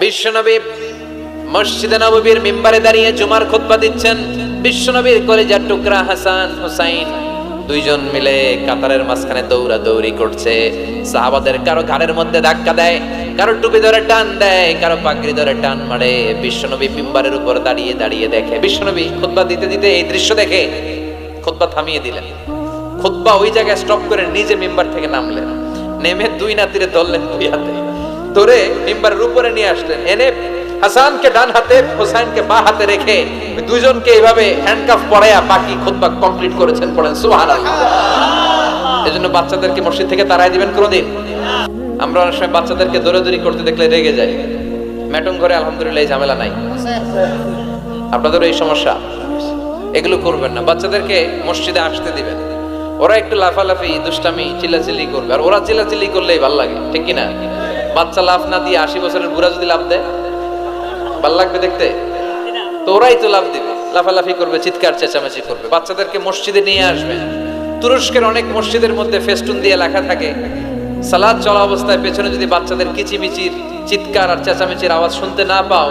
বিশ্বনবী মসজিদে নববীর মিম্বারে দাঁড়িয়ে জুমার খুতবা দিচ্ছেন বিশ্বনবীর কলেজার টুকরা হাসান হুসাইন। দুইজন মিলে কাতারের মাঝখানে দৌড়া দৌড়ি করছে। সাহাবাদের কারও ঘাড়ের মধ্যে ধাক্কা দেয়, কারও টুপি ধরে টান দেয়, কারও পাগড়ি ধরে টান মারে। বিশ্বনবী মিম্বারের উপর দাঁড়িয়ে দাঁড়িয়ে দেখে, বিশ্বনবী খুতবা দিতে দিতে এই দৃশ্য দেখে খুতবা থামিয়ে দিলেন। খুতবা ওই জায়গায় স্টপ করে নিজে মেম্বার থেকে নামলেন। নেমে দুই নাতিরে ধরলেন দুই হাতে। ধরে মেম্বারের উপরে নিয়ে আসলেন। এনে হাসানকে ডান হাতে হোসাইনকে বা হাতে রেখে দুইজনকে এইভাবে হ্যান্ডকাফ পড়াইয়া বাকি খুতবা কমপ্লিট করেছেন পড়েন। সুবহানাল্লাহ। এজন্য বাচ্চাদেরকে মসজিদ থেকে তাড়াই দিবেন কোনোদিন। আমরা অনেক সময় বাচ্চাদেরকে দৌড়াদৌড়ি করতে দেখলে রেগে যাই। ম্যাটম ঘরে আলহামদুলিল্লাহ এই ঝামেলা নাই। আপনাদের এই সমস্যা। এগুলো করবেন না। বাচ্চাদেরকে মসজিদে আসতে দিবেন। ওরা একটু লাফালাফি দুষ্টামি চিল্লাচিল্লি করবে। আর ওরা চিল্লাচিল্লি করলেই ভালো লাগে। ঠিক কি না বাচ্চা লাফ না দিয়ে আশি বছরের বুড়া যদি লাফ দেয়? ভালো লাগবে দেখতে? তো ওরাই তো লাফ দিবে। লাফালাফি করবে, চিৎকার, চেঁচামেচি করবে। বাচ্চাদেরকে মসজিদে নিয়ে আসবে। তুরস্কের অনেক মসজিদের মধ্যে ফেস্টুন দিয়ে লেখা থাকে, সালাদ চলা অবস্থায় পেছনে যদি বাচ্চাদের কিচিমিচির, চিৎকার আর চেঁচামেচির আওয়াজ শুনতে না পাও,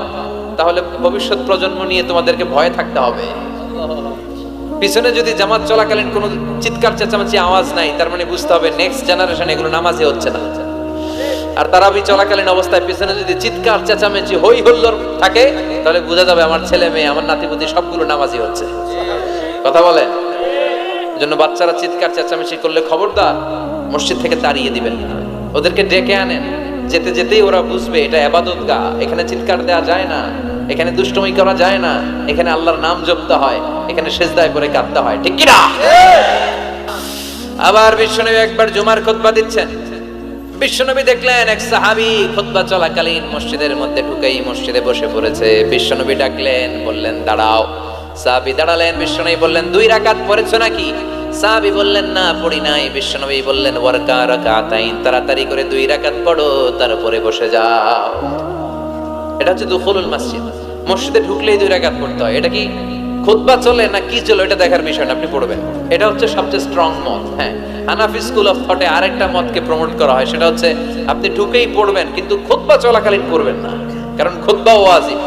তাহলে ভবিষ্যৎ প্রজন্ম নিয়ে তোমাদেরকে ভয়ে থাকতে হবে। পিছনে যদি জামাত চলাকালীন কোনো চিৎকার, চেঁচামেচি, আওয়াজ নাই, তার মানে বুঝতে হবে নেক্সট জেনারেশন এগুলো নামাজে হচ্ছে না। আর তারাবি চলাকালীন অবস্থায় পিছনে যদি চিৎকার, চেঁচামেচি হই হল্লোর থাকে, তাহলে বোঝা যাবে আমার ছেলে মেয়ে, আমার নাতিপুতি সবগুলো নামাজি হচ্ছে। কথা বলেন জন্য বাচ্চারা চিৎকার, চেঁচামেচি করলে খবরদার মসজিদ থেকে তাড়িয়ে দিবেন। ওদেরকে ডেকে আনেন। যেতে যেতেই ওরা বুঝবে, এটা আবাদত গা। এখানে চিৎকার দেওয়া যায় না, এখানে দুষ্টমি করা যায় না, এখানে আল্লাহর নাম জপতে হয়, এখানে সেজদায় করে কাঁদতে হয়। ঠিক কিনা? আবার বিশ্বনবী একবার জুমার খুতবা দিচ্ছেন। বিশ্বনবী দেখলেন, এক সাহাবি খুতবা চলাকালীন মসজিদের মধ্যে ঢুকেই মসজিদে বসে পড়েছে। বিশ্বনবী ডাকলেন, বললেন, দাঁড়াও। সাহাবি দাঁড়ালেন, বিশ্বনবী বললেন, দুই রাকাত পড়েছো নাকি? সাহাবি বললেন, না, পড়ি নাই। বিশ্বনবী বললেন, ওয়ারকা রাকাতাইন, তাড়াতাড়ি করে দুই রাকাত পড়ো, তারপরে বসে যাও। এটা হচ্ছে দুখুলুল মসজিদ। মসজিদে ঢুকলেই দুই রাকাত পড়তে হয়। এটা কি খুতবা চলে না কি চলে এটা দেখার বিষয় না আপনি পড়বেন। এটা হচ্ছে সবচেয়ে স্ট্রং মত হ্যাঁ। হানাফি স্কুল অফ থটে আরেকটা মতকে প্রমোট করা হয়, সেটা হচ্ছে আপনি ঢুকেই পড়বেন, কিন্তু খুতবা চলাকালীন পড়বেন না। কারণ খুতবা ওয়াজিব।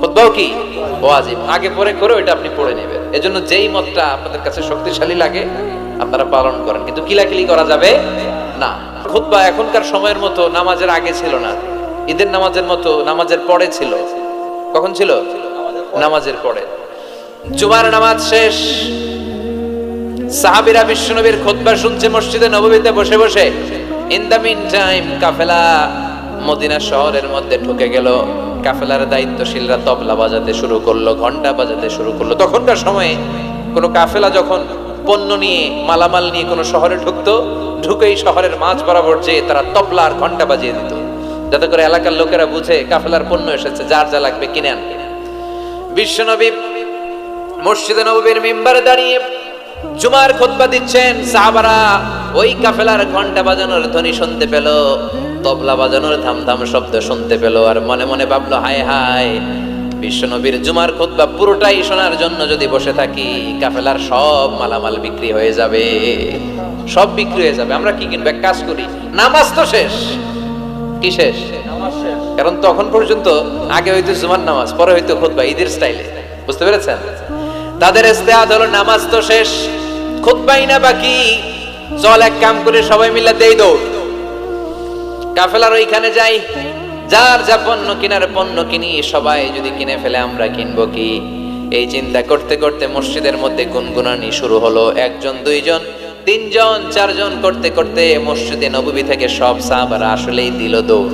খুতবাও কি? ওয়াজিব। আগে পরে করে ওইটা আপনি পড়ে নেবেন। এজন্য যেই মতটা আপনাদের কাছে শক্তিশালী লাগে, আপনারা পালন করেন। কিন্তু কিলাকিলি করা যাবে না। খুতবা এখনকার সময়ের মতো নামাজের আগে ছিল না। ঈদের নামাজের মতো নামাজের পরে ছিল। কখন ছিল? নামাজের পরে। জুমার নামাজ শেষ। সাহাবিরা বিশ্বনবীর খুতবা শুনছে, মসজিদে নববীতে বসে বসে ইন দ্য মিন টাইম কাফেলা মদিনা শহরের মধ্যে ঢুকে গেল। কাফেলার দায়িত্বশীলরা তবলা বাজাতে শুরু করল ঘণ্টা বাজাতে শুরু করল। তখনকার সময়ে কোনো কাফেলা যখন পণ্য নিয়ে, মালামাল নিয়ে কোনো শহরে ঢুকতো, ঢুকেই শহরের মাঝ বরাবর যেয়ে তারা তবলা আর ঘণ্টা বাজিয়ে দিত। যাতে করে এলাকার লোকেরা বুঝে কাফেলার পণ্য এসেছে, যার যা লাগবে কিনে আনবে। বিশ্বনবী মসজিদে নবীর মিম্বারে দাঁড়িয়ে জুমার খুতবা দিচ্ছেন সাহাবারা। ওই কাফেলার ঘণ্টা বাজানোর ধ্বনি শুনতে পেল, তবলা বাজানোর ধাম শব্দ শুনতে পেল, আর মনে মনে ভাবলো, হায় হায়, বিশ্বনবীর জুমার খুতবা পুরোটাই শোনার জন্য যদি বসে থাকি, কাফেলার সব মালামাল বিক্রি হয়ে যাবে। সব বিক্রি হয়ে যাবে, আমরা কি কিনবে? কাজ করি, নামাজ তো শেষ। কি শেষ? কারণ তখন পর্যন্ত আগে হয়তো জুমার নামাজ, পরে হয়তো খোদবা, ঈদের স্টাইলে। বুঝতে পেরেছেন? তাদের ইস্তেহাদ হলো নামাজ তো শেষ, খুতবাই না বাকি? চল এক কাম করে, সবাই মিলে দেই দৌড়। কাফেলার ওইখানে যাই, যার যা পণ্য কিনার পণ্য কিনি, সবাই যদি কিনে ফেলে আমরা কিনবো কি? এই চিন্তা করতে করতে মসজিদের মধ্যে গুনগুনানি শুরু হলো। একজন, দুইজন, তিনজন, চারজন করতে করতে মসজিদে নববী থেকে সব সাহাবারা আসলেই দিল দৌড়।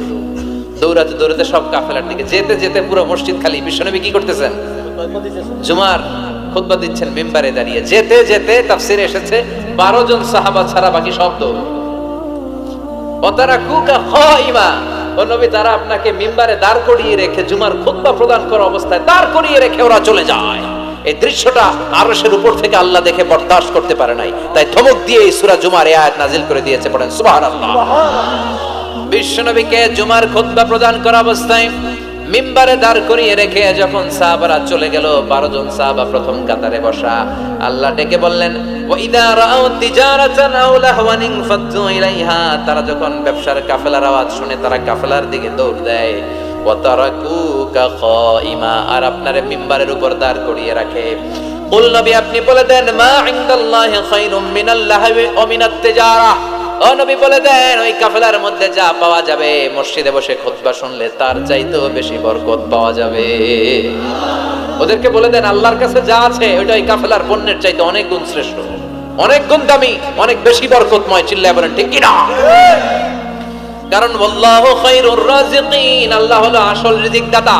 দৌড়াতে দৌড়াতে সব কাফেলার দিকে যেতে যেতে পুরো মসজিদ খালি। বিশ্বনবী কি করতেছেন? জুমার খুতবা দিচ্ছেন মেম্বারে দাঁড়িয়ে। যেতে যেতে তাফসিরে এসেছে, বারো জন সাহাবা ছাড়া বাকি যায়। এই দৃশ্যটা উপর থেকে আল্লাহ দেখে করতে পারে নাই। তাই দিয়েছে বিশ্বনবীকে জুমার খুতবা প্রদান করা অবস্থায় মিম্বারে দাঁড় করিয়ে রেখে যখন সাহাবারা চলে গেল, বারো জন সাহাবা প্রথম কাতারে বসা। আল্লাহ ডেকে বললেন তারা যখন ব্যবসার কাফেলার আওয়াজ শুনে, তারা কাফেলার দিকে দৌড় দেয়। আর আপনারে মিম্বারের উপর দাঁড় করিয়ে রাখে। আপনি বলে দেন, মা ইনদাল্লাহি খায়রুম মিনাল লাহবি ওয়া ও নবী বলে দেন, ওই কাফেলার মধ্যে যা পাওয়া যাবে, মসজিদে বসে খুতবা শুনলে তার চাইতেও বেশি বরকত পাওয়া যাবে। ওদেরকে বলে দেন, আল্লাহর কাছে যা আছে, ওইটা ওই কাফেলার পণ্যের চাইতে অনেক গুণ শ্রেষ্ঠ। অনেক গুণ দামি, অনেক বেশি বরকতময়, চিল্লায় বলেন, ঠিক কিনা? কারণ আল্লাহ হলো আসল রিজিক দাতা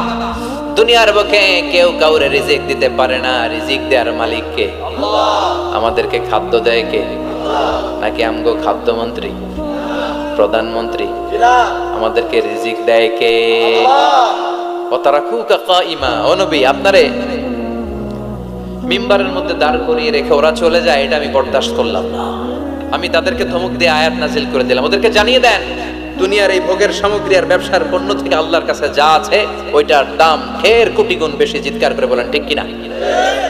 দুনিয়ার বুকে কেউ কাউরে রিজিক দিতে পারে না, রিজিক দেওয়ার মালিক কে আমাদেরকে খাদ্য দেয় কে? নাকি আমগো খাদ্যমন্ত্রী? প্রধানমন্ত্রী? আমাদেরকে রিজিক দেয় কে? ও তারা খুব ইমা ও নবী, আপনারে মিম্বারের মধ্যে দাঁড় করিয়ে রেখে ওরা চলে যায়, এটা আমি বরদাস্ত করলাম না। আমি তাদেরকে ধমক দিয়ে আয়াত নাজিল করে দিলাম। ওদেরকে জানিয়ে দেন, দুনিয়ার এই ভোগের সামগ্রী আর ব্যবসার পণ্য থেকে আল্লাহর কাছে যা আছে, ওইটার দাম ঢের কোটি গুণ বেশি, চিৎকার করে বলেন, ঠিক কিনা?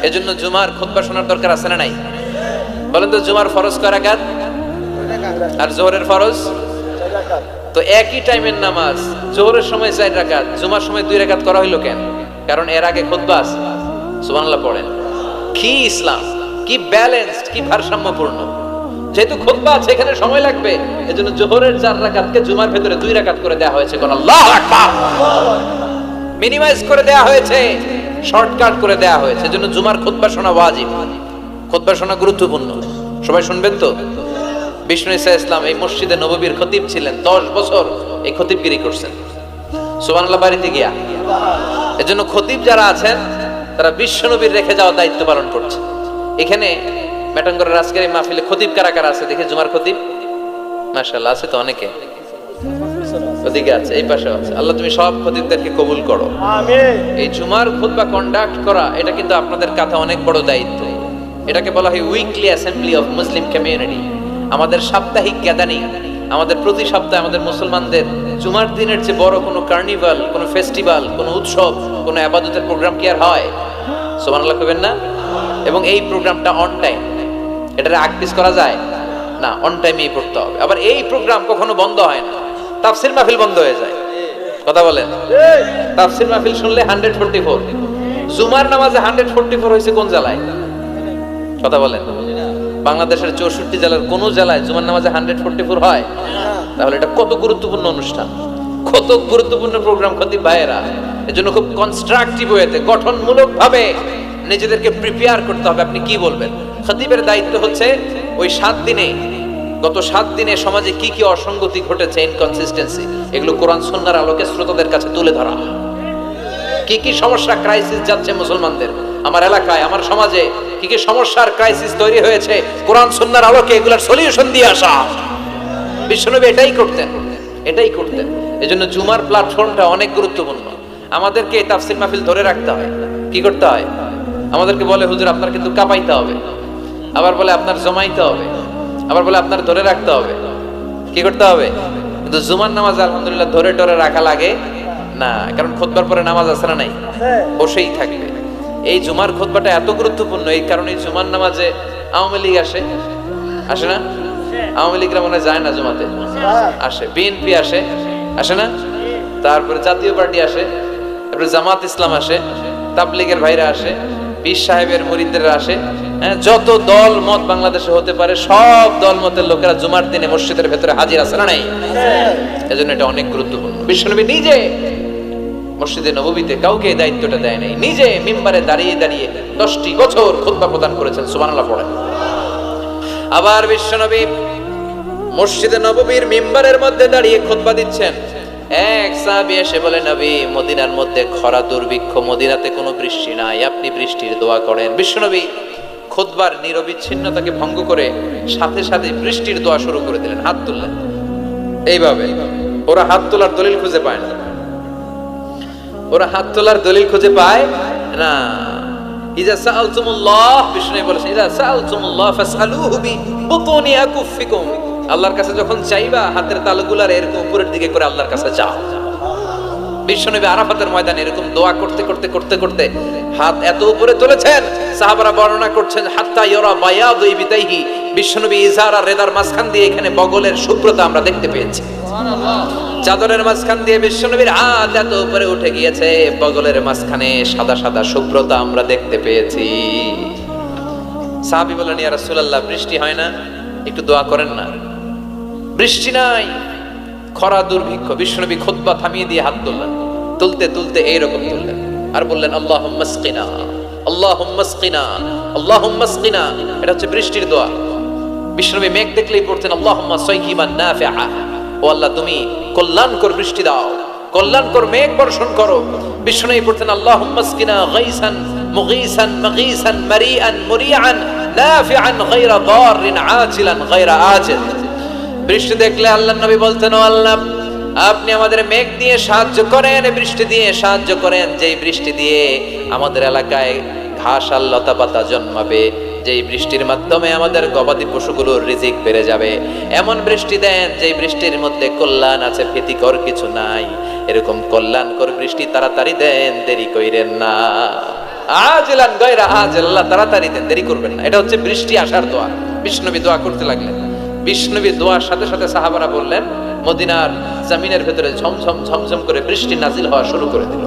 এজন্য জুমার খুতবা শোনার দরকার আছে না নাই? বলেন তো, জুমার ফরজ কয় রাকাত আর জোহরের ফরজ? তো একই টাইমের নামাজ, জোহরের সময় চার রাকাত, জুমার সময় দুই রাকাত করা হইল কেন? কারণ এর আগে আছে। সুবহানাল্লাহ পড়েন। কি ইসলাম? কি ব্যালেন্সড, কি ভারসাম্যপূর্ণ। যেহেতু খুতবা আছে, এখানে সময় লাগবে। এজন্য জোহরের চার রাকাতকে জুমার ভেতরে দুই রাকাত করে দেওয়া হয়েছে। কোন আল্লাহু মিনিমাইজ করে দেওয়া হয়েছে, শর্টকাট করে দেওয়া হয়েছে। এজন্য জুমার খুতবা শোনা ওয়াজিব। খুতবা শোনা গুরুত্বপূর্ণ। সবাই শুনবেন তো? বিষ্ণু ইসা ইসলাম এই মসজিদে নববীর খতিব ছিলেন দশ বছর এই খতিবগিরি করছেন। সুবহানাল্লাহ বাড়িতে গিয়া। এজন্য খতিব যারা আছেন তারা বিশ্ব নবীর রেখে যাওয়া দায়িত্ব পালন করছে। এখানে মেটাঙ্গরের আজকের এই মাহফিলে খতিব কারা কারা আছে? দেখে জুমার খতিব। মাশাআল্লাহ আছে তো অনেকে। ওদিকে আছে এই পাশে আছে। আল্লাহ তুমি সব খতিবদেরকে কবুল করো। এই জুমার খুতবা কন্ডাক্ট করা এটা কিন্তু আপনাদের কাছে অনেক বড় দায়িত্ব। এটাকে বলা হয় weekly assembly of Muslim community আমাদের সাপ্তাহিক গ্যাদারিং আমাদের প্রতি সপ্তাহে আমাদের মুসলমানদের জুমার দিনের যে বড় কোনো কার্নিভাল কোনো ফেস্টিভ্যাল কোনো উৎসব, কোনো আবাদতের প্রোগ্রাম কি আর হয়? সুবহানাল্লাহ কবেন না? এবং এই প্রোগ্রামটা অন টাইম এটারে আকপিস করা যায়? না অন টাইমেই পড়তে হবে। আবার এই প্রোগ্রাম কখনো বন্ধ হয় না। তাফসির মাহফিল বন্ধ হয়ে যায়। কথা বলেন? তাফসির মাহফিল শুনলে হান্ড্রেড ফোরটি ফোর জুমার নামাজে হান্ড্রেড ফোরটি ফোর হয়েছে কোন জেলায়? কথা বলেন। বাংলাদেশের চৌষট্টি জেলার কোন জেলায় জুমার নামাজে হান্ড্রেড ফোরটি ফোর হয়? তাহলে এটা কত গুরুত্বপূর্ণ অনুষ্ঠান? কত গুরুত্বপূর্ণ প্রোগ্রাম ক্ষতি ভাইয়েরা? এজন্য খুব কনস্ট্রাকটিভ ওয়েতে গঠনমূলক ভাবে নিজেদেরকে প্রিপেয়ার করতে হবে, আপনি কি বলবেন? খতিবের দায়িত্ব হচ্ছে ওই সাত দিনে, গত সাত দিনে সমাজে কি কি অসঙ্গতি ঘটেছে ইনকনসিস্টেন্সি এগুলো কোরআন সন্ন্যার আলোকে শ্রোতাদের কাছে তুলে ধরা। কি কি সমস্যা ক্রাইসিস যাচ্ছে মুসলমানদের, আমার এলাকায়, আমার সমাজে কি কি সমস্যার ক্রাইসিস তৈরি হয়েছে? কোরআন সন্ন্যার আলোকে এগুলোর সলিউশন দিয়ে আসা। বিশ্বনবী এটাই করতেন এটাই করতেন। এজন্য জুমার প্ল্যাটফর্মটা অনেক গুরুত্বপূর্ণ। আমাদেরকে এই তাফসির মাহফিল ধরে রাখতে হয়। কি করতে হয়? আমাদেরকে বলে হুজুর আপনার কিন্তু কাঁপাইতে হবে। আবার বলে আপনার জমাইতে হবে। আবার বলে আপনার ধরে রাখতে হবে। কি করতে হবে? কিন্তু জুমার নামাজ আলহামদুলিল্লাহ ধরে টরে রাখা লাগে না। কারণ খোদবার পরে নামাজ না নাই? বসেই থাকবে। এই জুমার খোদবাটা এত গুরুত্বপূর্ণ এই কারণে জুমার নামাজে আওয়ামী লীগ আসে। আসে না? আওয়ামী লীগরা মনে যায় না জুমাতে? আসে। বিএনপি আসে। আসে না? তারপরে জাতীয় পার্টি আসে। তারপরে জামাত ইসলাম আসে। তাবলিগের ভাইরা আসে। পীর সাহেবের মুরিদরা আসে। হ্যাঁ, যত দল মত বাংলাদেশে হতে পারে সব দল মতের লোকেরা জুমার দিনে মসজিদের ভেতরে হাজির আছে না নাই? এজন্য এটা অনেক গুরুত্বপূর্ণ। বিশ্বনবী নিজে মসজিদে নববীতে কাউকে দায়িত্বটা দেয় নাই। নিজে মিম্বারে দাঁড়িয়ে দাঁড়িয়ে দশটি বছর খুতবা প্রদান করেছেন, সুবহানাল্লাহ পড়েন। আবার বিশ্বনবী মসজিদে নববীর মিম্বারের মধ্যে দাঁড়িয়ে খুতবা দিচ্ছেন। এক সাহাবী এসে বলে, নবী, মদিনার মধ্যে খরা দুর্ভিক্ষ, মদিনাতে কোনো বৃষ্টি নাই, আপনি বৃষ্টির দোয়া করেন। বিশ্বনবী খুতবার নিরবিচ্ছিন্নতাকে ভঙ্গ করে সাথে সাথে বৃষ্টির দোয়া শুরু করে দিলেন, হাত তুললেন। এইভাবে ওরা হাত তোলার দলিল খুঁজে পায় না। ওরা হাত তোলার দলিল খুঁজে পায়? না। আল্লাহর কাছে যখন চাইবা, হাতের তালুগুলার এরকম উপরের দিকে করে আল্লাহর কাছে চাও বিশ্বনবী আরাফাতের ময়দানে এরকম দোয়া করতে করতে করতে করতে হাত এত উপরে তুলেছেন, সাহাবারা বর্ণনা করছেন, হাত্তা ইয়রা বায়াদু ইবিতাইহি বিশ্বনবী ইজার রেদার মাঝখান দিয়ে এখানে বগলের শুভ্রতা আমরা দেখতে পেয়েছি। চাদরের মাঝখান দিয়ে বিশ্বনবীর হাত এত উপরে উঠে গিয়েছে, বগলের মাঝখানে সাদা সাদা শুভ্রতা আমরা দেখতে পেয়েছি। সাহাবি বলেন ইয়া রাসূলুল্লাহ, বৃষ্টি হয় না? একটু দোয়া করেন না। বৃষ্টি নাই। খরা দুর্ভিক্ষ। বিশ্বনবী খুতবা থামিয়ে দিয়ে হাত তুললেন। তুলতে তুলতে এইরকম তুললেন। আর বললেন আল্লাহ মাসকিনা আল্লাহ মাসকিনা আল্লাহ মাসকিনা এটা হচ্ছে বৃষ্টির দোয়া। বিশ্বনবী মেঘ দেখলেই পড়তেন আল্লাহ সৈকিমান নাফিআ। ও আল্লাহ, তুমি কল্যাণকর বৃষ্টি দাও, কল্যাণকর মেঘ বর্ষণ করো। বিশ্বনবী পড়তেন আল্লাহ মাসকিনা গাইসান, মুগীসান, মাগীসান মারিআন মুরিআন নাফিআন গায়রা দাররিন আজিলান গায়রা আজিল বৃষ্টি দেখলে আল্লাহ নবী বলতেন, ও আল্লাহ, আপনি আমাদের মেঘ দিয়ে সাহায্য করেন, বৃষ্টি দিয়ে সাহায্য করেন। যেই বৃষ্টি দিয়ে আমাদের এলাকায় ঘাস আর লতা পাতা জন্মাবে যেই বৃষ্টির মাধ্যমে আমাদের গবাদি পশুগুলোর রিজিক বেড়ে যাবে। এমন বৃষ্টি দেন যেই বৃষ্টির মধ্যে কল্যাণ আছে, ভীতিকর কিছু নাই। এরকম কল্যাণকর বৃষ্টি তাড়াতাড়ি দেন, দেরি কইরেন না। আজলান গয়রা, আজ আল্লাহ তাড়াতাড়ি দেন, দেরি করবেন না। এটা হচ্ছে বৃষ্টি আসার দোয়া। বিষ্ণবী দোয়া করতে লাগলেন। বিষ্ণবী দোয়ার সাথে সাথে সাহাবারা বললেন, মদিনার জামিনের ভেতরে ঝমঝম ঝমঝম করে বৃষ্টি নাজিল হওয়া শুরু করে দিল।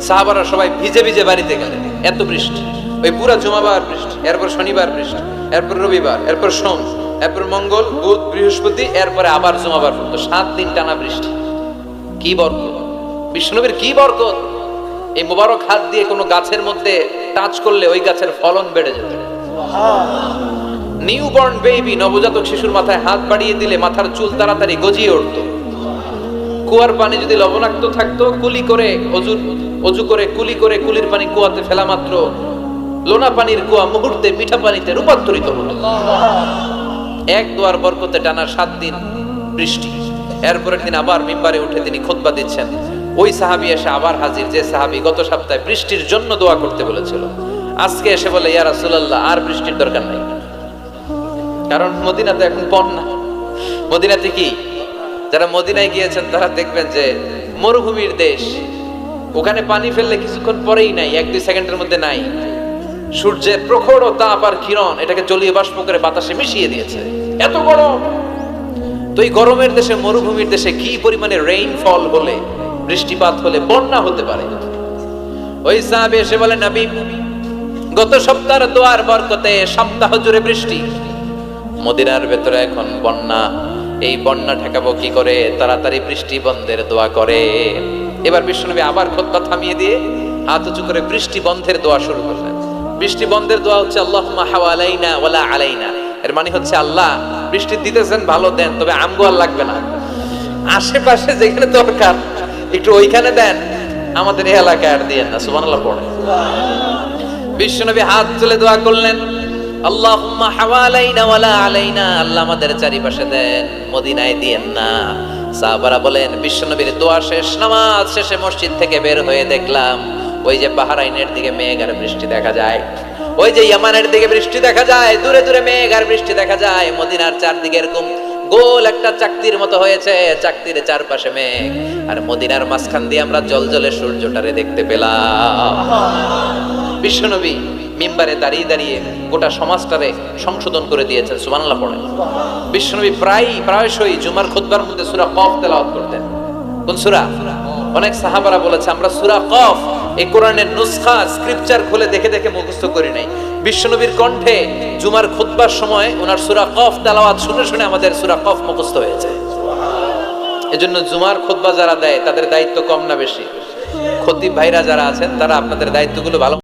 সাহাবারা সবাই ভিজে ভিজে বাড়িতে গেলেন। এত বৃষ্টি। ওই পুরা জমাবার বৃষ্টি, এরপর শনিবার বৃষ্টি, এরপর রবিবার, এরপর সোম, এরপর মঙ্গল, বুধ, বৃহস্পতি, এরপরে আবার জমাবার পর্যন্ত সাত দিন টানা বৃষ্টি। কি বরকত! বিষ্ণুনবীর কি বরকত! এই মোবারক হাত দিয়ে কোনো গাছের মধ্যে টাচ করলে ওই গাছের ফলন বেড়ে যেত নিউ বর্ন বেবি, নবজাতক শিশুর মাথায় হাত বাড়িয়ে দিলে মাথার চুল তাড়াতাড়ি গজিয়ে উঠত। কুয়ার পানি যদি লবণাক্ত থাকতো, কুলি করে অজু অজু করে কুলি করে কুলির পানি কুয়াতে ফেলা মাত্র লোনা পানির কুয়া মুহূর্তে মিঠা পানিতে রূপান্তরিত হলো। এক দোয়ার বরকতে টানা সাত দিন বৃষ্টি। এরপরের দিন আবার মিম্বারে উঠে তিনি খোদবা দিচ্ছেন। ওই সাহাবি এসে আবার হাজির, যে সাহাবি গত সপ্তাহে বৃষ্টির জন্য দোয়া করতে বলেছিল। আজকে এসে বলে, ইয়া রাসূলুল্লাহ, আর বৃষ্টির দরকার নাই। কারণ মদিনাতে এখন বন্যা। মদিনাতে কি? যারা মদিনায় গিয়েছেন, তারা দেখবেন যে মরুভূমির দেশ। ওখানে পানি ফেললে কিছুক্ষণ পরেই নাই, এক দুই সেকেন্ডের মধ্যে নাই। সূর্যের প্রখর তাপ আর কিরণ এটাকে জলীয় বাষ্প করে বাতাসে মিশিয়ে দিয়েছে। এত গরম তো এই গরমের দেশে, মরুভূমির দেশে কি পরিমাণে রেইনফল হলে, বৃষ্টিপাত হলে বন্যা হতে পারে? ওই সাহাবে এসে বলে, নবী, গত সপ্তাহের দোয়ার বরকতে সপ্তাহ জুড়ে বৃষ্টি। মদিনার ভেতরে এখন বন্যা। এই বন্যা ঠেকাবো কি করে? তাড়াতাড়ি বৃষ্টি বন্ধের দোয়া করে। এবার বিশ্বনবী আবার খোদ্া থামিয়ে দিয়ে হাত উঁচু করে বৃষ্টি বন্ধের দোয়া শুরু করলেন। বৃষ্টি বন্ধের দোয়া হচ্ছে আল্লাহ আলাইনা ওয়ালা আলাইনা। এর মানে হচ্ছে, আল্লাহ, বৃষ্টি দিতেছেন, ভালো দেন, তবে আমগো আর লাগবে না। আশেপাশে যেখানে দরকার, একটু ওইখানে দেন, আমাদের এই এলাকায় আর দিয়েন না, সুবহানাল্লাহ পড়ে বিশ্বনবী হাত তুলে দোয়া করলেন, আল্লাহুম্মা হাওয়ালাইনা ওয়ালা আলাইনা। আল্লাহ আমাদের চারিপাশে দেন, মদিনায় দিয়েন না। সাহাবারা বলেন, বিশ্বনবীর দোয়া শেষ, নামাজ শেষে মসজিদ থেকে বের হয়ে দেখলাম ওই যে বাহারাইনের দিকে মেঘ আর বৃষ্টি দেখা যায়, ওই যে ইয়ামানের দিকে বৃষ্টি দেখা যায়, দূরে দূরে মেঘ আর বৃষ্টি দেখা যায়, মদিনার চারদিকে এরকম গোল একটা চাকতির মতো হয়েছে, চাকতির চারপাশে মেঘ, আর মদিনার মাঝখান দিয়ে আমরা জল জলে সূর্যটারে দেখতে পেলাম। বিশ্বনবী মিম্বারে দাঁড়িয়ে দাঁড়িয়ে গোটা সমাজটারে সংশোধন করে দিয়েছেন, সুবহানাল্লাহ পড়ে বিশ্বনবী প্রায়, প্রায়শই জুমার খুতবার মধ্যে সুরা কফ তেলাওয়াত করতেন। কোন সুরা? অনেক সাহাবারা বলেছে, আমরা সুরা কফ এই কোরআনের নুসখা স্ক্রিপচার খুলে দেখে দেখে মুখস্থ করি নাই। বিশ্বনবীর কণ্ঠে জুমার খুতবার সময় ওনার সুরা কফ তালাওয়াত শুনে শুনে আমাদের সুরা কফ মুখস্থ হয়েছে। এজন্য জুমার খুতবা যারা দেয়, তাদের দায়িত্ব কম না বেশি। খতিব ভাইরা যারা আছেন, তারা আপনাদের দায়িত্বগুলো ভালো